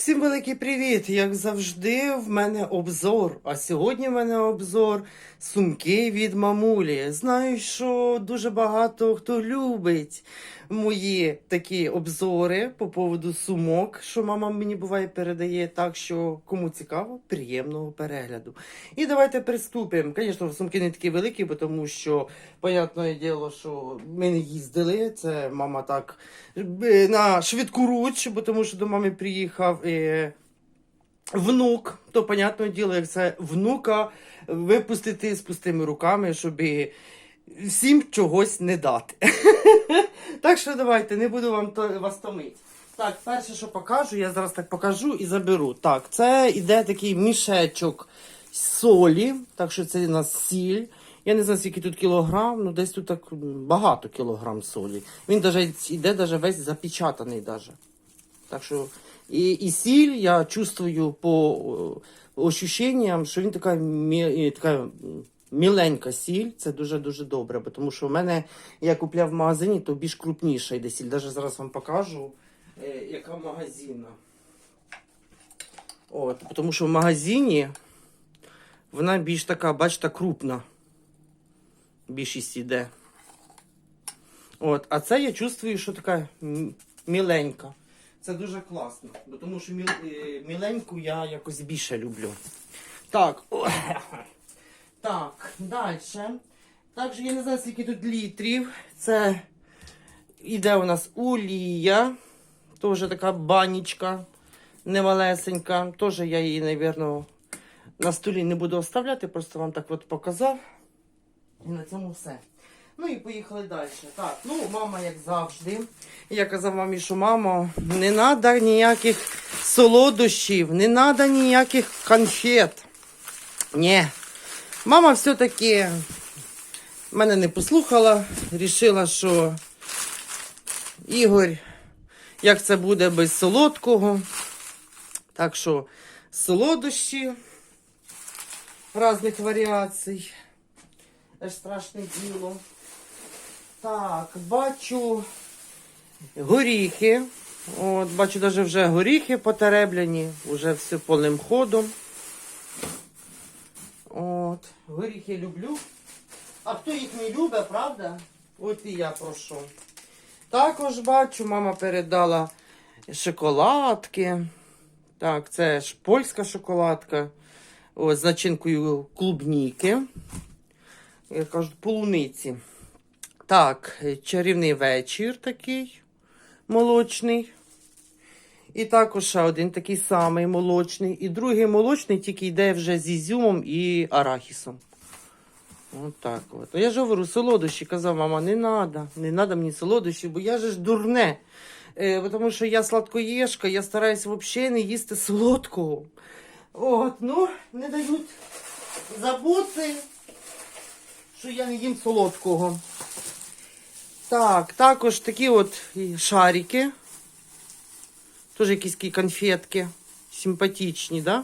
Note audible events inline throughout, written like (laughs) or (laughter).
Всім великий привіт! Як завжди, в мене обзор. А сьогодні в мене обзор сумки від мамулі. Знаю, що дуже багато хто любить мої такі обзори по поводу сумок, що мама мені буває передає. Так що кому цікаво, приємного перегляду. І давайте приступимо. Звісно, сумки не такі великі, бо тому що, понятне діло, що ми не їздили. Це мама так е, на швидку руч, бо тому що до мами приїхав е, внук. То, понятне діло, як це внука випустити з пустими руками, щоб всім чогось не дати. (laughs) Так що давайте, не буду вам то, вас томити. Так, перше, що покажу, я зараз так покажу і заберу. Так, це іде такий мішечок солі, так що це у нас сіль. Я не знаю, скільки тут кілограм, ну десь тут так багато кілограм солі. Він даже іде даже весь запечатаний. Даже. Так що і, і сіль я чувствую по ощущенням, що він така, е, така міленька сіль. Це дуже-дуже добре. Бо тому що в мене я купляв в магазині, то більш крупніша йде сіль. Даже зараз вам покажу, е, яка магазинна. От, тому що в магазині вона більш така, бачите, крупна. Більшість іде. От, а це я чувствую, що така міленька. Це дуже класно, бо тому що е, міленьку я якось більше люблю. Так. Так, далі. Також я не знаю, скільки тут літрів. Це іде у нас олія. Теж така банічка немалесенька. Теж я її, мабуть, на столі не буду оставляти, просто вам так от показав. І на цьому все. Ну і поїхали далі. Так, ну мама, як завжди. Я казав мамі, що мамо, не треба ніяких солодощів, не треба ніяких конфет. Ні. Мама все-таки мене не послухала, рішила, що Ігор, як це буде без солодкого. Так що солодощі різних варіацій. Аж страшне діло. Так, бачу горіхи. От, бачу, навіть вже горіхи потеребляні, вже все повним ходом. Горіхи люблю. А хто їх не любить, правда? От і я прошу. Також бачу, мама передала шоколадки. Так, це ж польська шоколадка. Ось, з начинкою клубніки. Як кажуть, полуниці. Так, чарівний вечір такий молочний. І також ще один такий самий молочний. І другий молочний тільки йде вже з ізюмом і арахісом. От так от. Я ж говорю, солодощі, казав, мама, не треба, не треба мені солодощі, бо я ж дурне. Е, тому що я сладкоєшка, я стараюсь взагалі не їсти солодкого. От, ну, не дають забути, що я не їм солодкого. Так, також такі от шарики. Теж якісь такі конфетки. Симпатичні, да?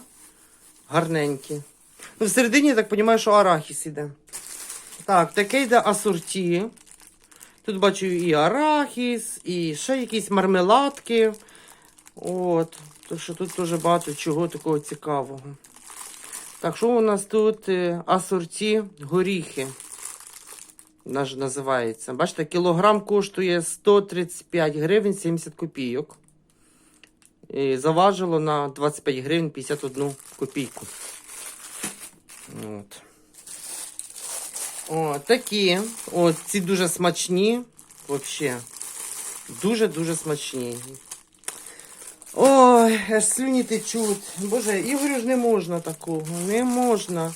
Гарненькі. Ну, всередині, я так розумію, що арахіс іде. Так, таке йде асорті. Тут бачу і арахіс, і ще якісь мармеладки. От. Так що тут теж багато чого такого цікавого. Так, що у нас тут е, асорті горіхи? Наш називається. Бачите, кілограм коштує 135 гривень 70 копійок. Заважило на 25 гривень 51 копійку. От. О, такі. От, ці дуже смачні. Взагалі. Дуже-дуже смачні. Ой, аж слюні течуть. Боже, Ігорю ж не можна такого. Не можна.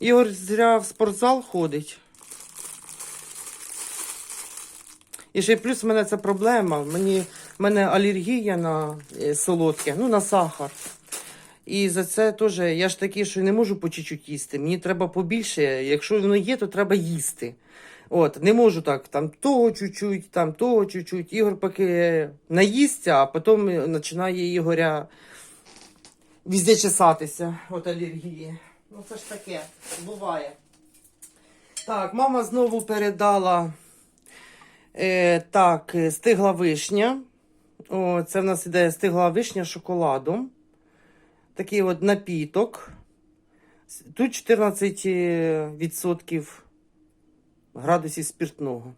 Ігор зря в спортзал ходить. І ще плюс в мене це проблема. Мені, в мене алергія на е, солодке, ну на сахар. І за це теж я ж такий, що не можу по чуть-чуть їсти. Мені треба побільше. Якщо воно є, то треба їсти. От, не можу так, там того чуть-чуть, там того чуть-чуть. Ігор поки наїсться, а потім починає Ігоря везде чесатися от алергії. Ну це ж таке, буває. Так, мама знову передала е, так, е, стигла вишня. О, це в нас іде стигла вишня з шоколадом. такий от напіток. Тут 14 е, відсотків градусів спиртного.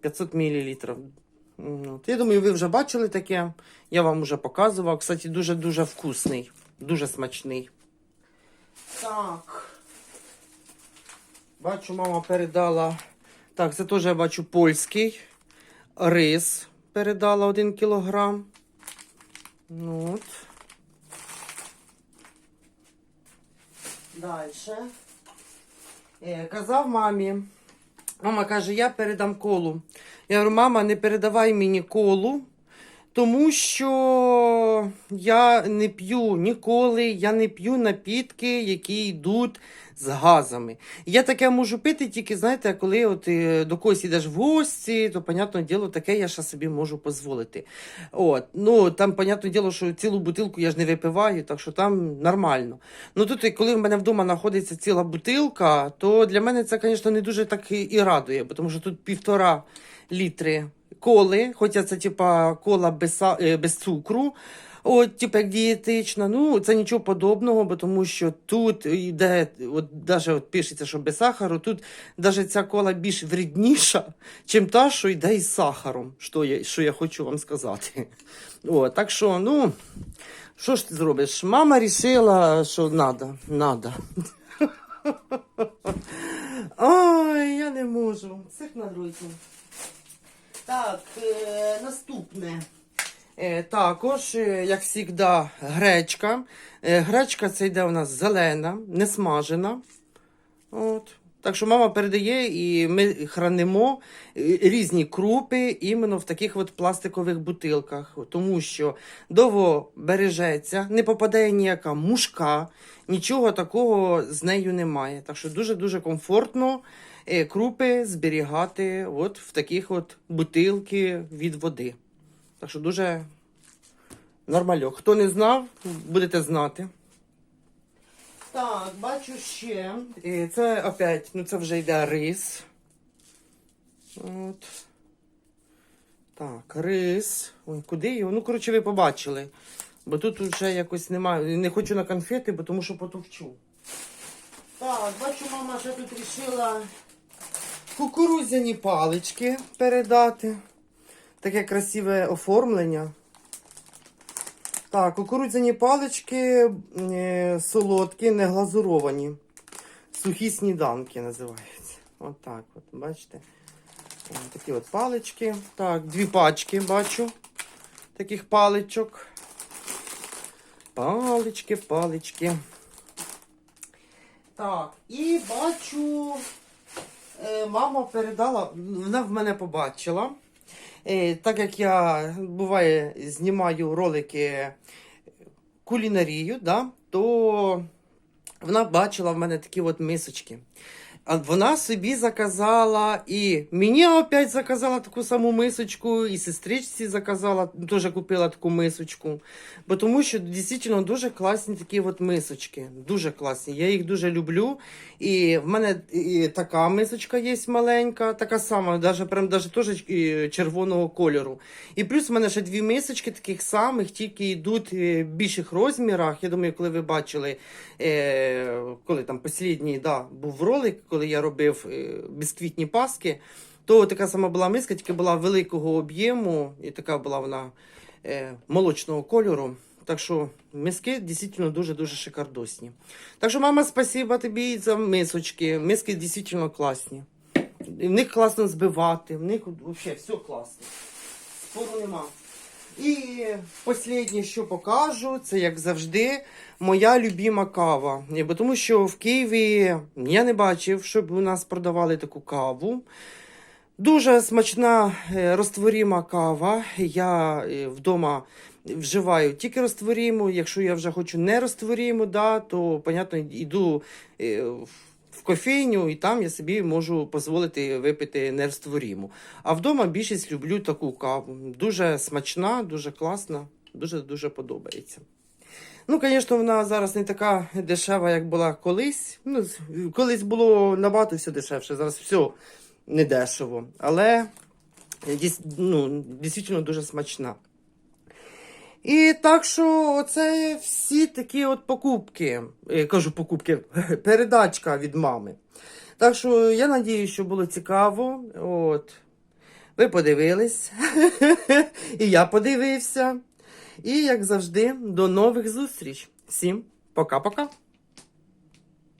500 мл. От. Я думаю, ви вже бачили таке. Я вам вже показував. Кстати, дуже-дуже вкусний, дуже смачний. Так. Бачу, мама передала. Так, це теж я бачу польський. Рис передала 1 кілограм. Ну, от. Дальше. Е, казав мамі. Мама каже, я передам колу. Я говорю, мама, не передавай мені колу, тому що я не п'ю ніколи, я не п'ю напітки, які йдуть з газами. Я таке можу пити тільки, знаєте, коли от е, до когось йдеш в гості, то, понятне діло, таке я ще собі можу дозволити. От. Ну, там, понятне діло, що цілу бутилку я ж не випиваю, так що там нормально. Ну тут, коли в мене вдома знаходиться ціла бутилка, то для мене це, звісно, не дуже так і, радує, тому що тут півтора літри коли, хоча це типа кола без, е, без цукру. От, типу, як дієтична, ну це нічого подобного, бо тому що тут йде, от даже от пишеться, що без сахару, тут даже ця кола більш вредніша, чим та, що йде із сахаром, що я, що я хочу вам сказати. О, так що, ну, що ж ти зробиш? Мама рішила, що надо, надо. (laughs) Ой, я не можу. Цих надруйте. Так, е, наступне. Е, також, е, як завжди, гречка. Гречка це йде у нас зелена, не смажена. От. Так що мама передає, і ми хранимо е, різні крупи іменно в таких от пластикових бутилках, тому що довго бережеться, не попадає ніяка мушка, нічого такого з нею немає. Так що дуже-дуже комфортно е, крупи зберігати от в таких от бутилки від води. Так що дуже нормальок. Хто не знав, будете знати. Так, бачу ще. І це опять, ну це вже йде рис. От. Так, рис. Ой, куди його? Ну, коротше, ви побачили. Бо тут вже якось немає. Не хочу на конфети, бо тому що потовчу. Так, бачу, мама вже тут рішила кукурудзяні палички передати. Таке красиве оформлення. Так, кукурудзяні палички е, солодкі, не глазуровані. Сухі сніданки називаються. От так от, бачите? Такі от палички. Так, дві пачки бачу. Таких паличок. Палички, палички. Так, і бачу, е, мама передала, вона в мене побачила. Е, так як я буває знімаю ролики кулінарію, да, то вона бачила в мене такі от мисочки. Вона собі заказала і мені опять заказала таку саму мисочку, і сестричці заказала, теж купила таку мисочку. Бо тому що дійсно дуже класні такі от мисочки. Дуже класні. Я їх дуже люблю. І в мене і така мисочка є маленька, така сама, даже, прям даже теж е, червоного кольору. І плюс в мене ще дві мисочки таких самих, тільки йдуть е, в більших розмірах. Я думаю, коли ви бачили, е, коли там послідній да, був ролик, коли я робив е, бісквітні паски, то така сама була миска, тільки була великого об'єму, і така була вона е, молочного кольору. Так що миски дійсно дуже-дуже шикардосні. Так що, мама, спасибо тобі за мисочки. Миски дійсно класні. В них класно збивати, в них взагалі все класно. Спору нема. І останнє, що покажу, це як завжди, моя любима кава. Тому що в Києві я не бачив, щоб у нас продавали таку каву. Дуже смачна е, розтворіма кава. Я е, вдома вживаю тільки розтворіму. Якщо я вже хочу не розтворіму, да, то, понятно, йду е, в- кофейню і там я собі можу дозволити випити нерозтворіму. А вдома більшість люблю таку каву. Дуже смачна, дуже класна, дуже-дуже подобається. Ну, звісно, вона зараз не така дешева, як була колись. Ну, колись було набагато все дешевше, зараз все не дешево. Але ну, дійсно дуже смачна. І так що це всі такі от покупки. Я кажу покупки, (laughs) передачка від мами. Так що я надію, що було цікаво. От. Ви подивились, (laughs) і я подивився. І, як завжди, до нових зустріч. Всім пока-пока.